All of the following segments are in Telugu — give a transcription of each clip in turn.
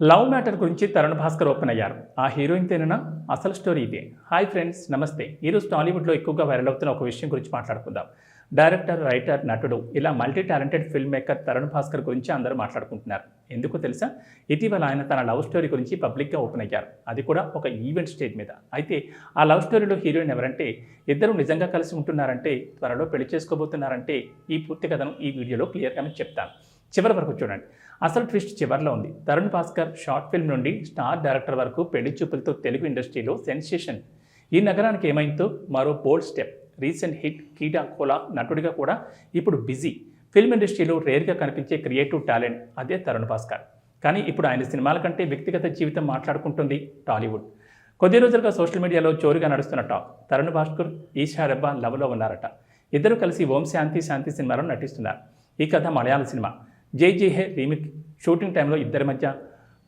లవ్ మ్యాటర్ గురించి తరుణ్ భాస్కర్ ఓపెన్ అయ్యారు. ఆ హీరోయిన్ తేనైనా అసలు స్టోరీ ఇదే. హాయ్ ఫ్రెండ్స్ నమస్తే. ఈరోజు టాలీవుడ్లో ఎక్కువగా వైరల్ అవుతున్న ఒక విషయం గురించి మాట్లాడుకుందాం. డైరెక్టర్ రైటర్ నటుడు ఇలా multi talented film maker Tarun Bhaskar గురించి అందరూ మాట్లాడుకుంటున్నారు. ఎందుకు తెలుసా? ఇటీవల ఆయన తన లవ్ స్టోరీ గురించి పబ్లిక్గా ఓపెన్ అయ్యారు. అది కూడా ఒక ఈవెంట్ స్టేజ్ మీద. అయితే ఆ లవ్ స్టోరీలో హీరోయిన్ ఎవరంటే ఇద్దరు నిజంగా కలిసి ఉంటున్నారంటే త్వరలో పెళ్ళి చేసుకోబోతున్నారంటే ఈ పూర్తి కథను ఈ వీడియోలో క్లియర్గా చెప్తాను. చివరి వరకు చూడండి. అసలు ట్విస్ట్ చివరిలో ఉంది. తరుణ్ భాస్కర్ షార్ట్ ఫిల్మ్ నుండి స్టార్ డైరెక్టర్ వరకు పెళ్ళి చూపులతో తెలుగు ఇండస్ట్రీలో సెన్సేషన్. ఈ నగరానికి ఏమైందో మరో bold step. Recent hit Keedaa Cola నటుడిగా కూడా ఇప్పుడు బిజీ. ఫిల్మ్ ఇండస్ట్రీలో రేర్గా కనిపించే క్రియేటివ్ టాలెంట్ అదే తరుణ్ భాస్కర్. కానీ ఇప్పుడు ఆయన సినిమాల కంటే వ్యక్తిగత జీవితం మాట్లాడుకుంటుంది టాలీవుడ్. కొద్ది రోజులుగా సోషల్ మీడియాలో చోరుగా నడుస్తున్న టాక్. తరుణ్ భాస్కర్ ఈషా రెబ్బా లవ్లో ఉన్నారట. ఇద్దరు కలిసి ఓం శాంతి శాంతి సినిమాలో నటిస్తున్నారు. ఈ కథ మలయాళ సినిమా. జై జై హే రీమిక్ షూటింగ్ టైంలో ఇద్దరి మధ్య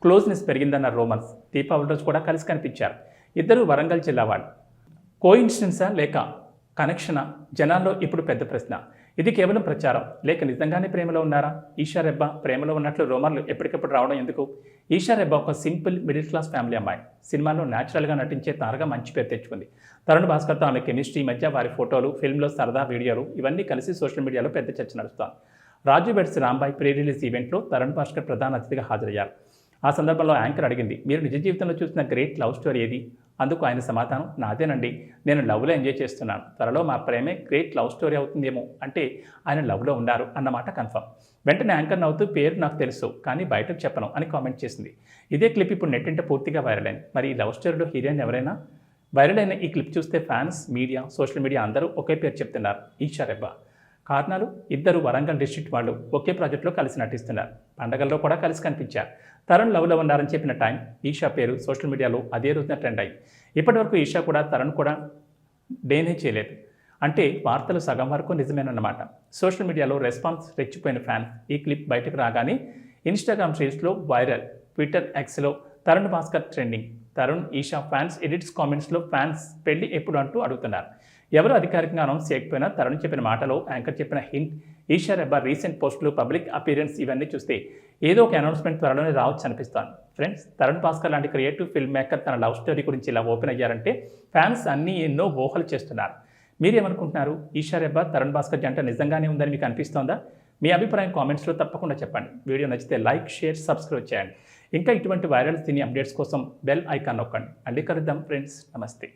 క్లోజ్నెస్ పెరిగిందన్న రోమన్స్ దీపావళి రోజు కూడా కలిసి కనిపించారు. ఇద్దరు వరంగల్ జిల్లా వాళ్ళు. కోయిన్సిడెన్సా లేక కనెక్షనా? జనాల్లో ఇప్పుడు పెద్ద ప్రశ్న. ఇది కేవలం ప్రచారం. లేక నిజంగానే ప్రేమలో ఉన్నారా? ఈషా రెబ్బా ప్రేమలో ఉన్నట్లు రోమన్లు ఎప్పటికప్పుడు రావడం ఎందుకు? ఈషా రెబ్బా ఒక సింపుల్ మిడిల్ క్లాస్ ఫ్యామిలీ అమ్మాయి. సినిమాలో న్యాచురల్గా నటించే తారగా మంచి పేరు తెచ్చుకుంది. తరుణ్ భాస్కర్తో ఆమె కెమిస్ట్రీ మధ్య వారి ఫోటోలు ఫిల్మ్లో సరదా వీడియోలు ఇవన్నీ కలిసి సోషల్ మీడియాలో పెద్ద చర్చ నడుస్తాను Raju weds Rambai pre release ఈవెంట్లో తరుణ్ భాస్కర్ ప్రధాన అతిథిగా హాజరయ్యారు. ఆ సందర్భంలో యాంకర్ అడిగింది మీరు నిజ జీవితంలో చూసిన గ్రేట్ లవ్ స్టోరీ ఏది? అందుకు ఆయన సమాధానం నాదేనండి నేను లవ్లో ఎంజాయ్ చేస్తున్నాను. త్వరలో మా ప్రేమే గ్రేట్ లవ్ స్టోరీ అవుతుందేమో అంటే ఆయన లవ్లో ఉన్నారు అన్నమాట కన్ఫర్మ్. వెంటనే యాంకర్ నవ్వుతూ పేరు నాకు తెలుసు కానీ బయటకు చెప్పను అని కామెంట్ చేసింది. ఇదే క్లిప్ ఇప్పుడు నెట్టింట పూర్తిగా వైరల్ అయింది. మరి ఈ లవ్ స్టోరీలో హీరోయిన్ ఎవరైనా? వైరల్ అయిన ఈ క్లిప్ చూస్తే ఫ్యాన్స్ మీడియా సోషల్ మీడియా అందరూ ఒకే పేరు చెప్తున్నారు ఈషా రెబ్బా. కారణాలు ఇద్దరు వరంగల్ డిస్ట్రిక్ట్ వాళ్ళు ఒకే ప్రాజెక్టులో కలిసి నటిస్తున్నారు. పండగల్లో కూడా కలిసి కనిపించారు. తరుణ్ లవ్లో ఉన్నారని చెప్పిన టైం ఈషా పేరు సోషల్ మీడియాలో అదే రోజున ట్రెండ్ అయింది. ఇప్పటివరకు ఈషా కూడా తరుణ్ కూడా డేనే చేయలేదు. అంటే వార్తలు సగం వరకు నిజమేనన్నమాట. సోషల్ మీడియాలో రెస్పాన్స్ రెచ్చిపోయిన ఫ్యాన్స్ ఈ క్లిప్ బయటకు రాగానే ఇన్స్టాగ్రామ్ రీల్స్లో వైరల్ ట్విట్టర్ ఎక్స్లో Tarun Bhaskar trending. Tarun Eesha fans edits కామెంట్స్లో ఫ్యాన్స్ పెళ్ళి ఎప్పుడు అంటూ అడుగుతున్నారు. ఎవరు అధికారికంగా అనౌన్స్ చేయకపోయినా తరుణ్ చెప్పిన మాటలో యాంకర్ చెప్పిన హింట్ ఈషా రెబ్బా రీసెంట్ పోస్టులు పబ్లిక్ అపీరెన్స్ ఇవన్నీ చూస్తే ఏదో ఒక అనౌన్స్మెంట్ త్వరలోనే రావచ్చు అనిపిస్తాను ఫ్రెండ్స్ తరుణ్ భాస్కర్ లాంటి క్రియేటివ్ ఫిల్మ్ మేకర్ తన లవ్ స్టోరీ గురించి ఇలా ఓపెన్ అయ్యారంటే ఫ్యాన్స్ అన్నీ ఎన్నో ఊహలు చేస్తున్నారు. మీరేమనుకుంటున్నారు? ఈషా రెబ్బా తరుణ్ భాస్కర్ జంట నిజంగానే ఉందని మీకు అనిపిస్తోందా? మీ అభిప్రాయం కామెంట్స్లో తప్పకుండా చెప్పండి. వీడియో నచ్చితే లైక్ షేర్ సబ్స్క్రైబ్ చేయండి. ఇంకా ఇటువంటి వైరల్ సినీ అప్డేట్స్ కోసం బెల్ ఐకాన్ నొక్కండి. మళ్ళీ కలుద్దాం ఫ్రెండ్స్ నమస్తే.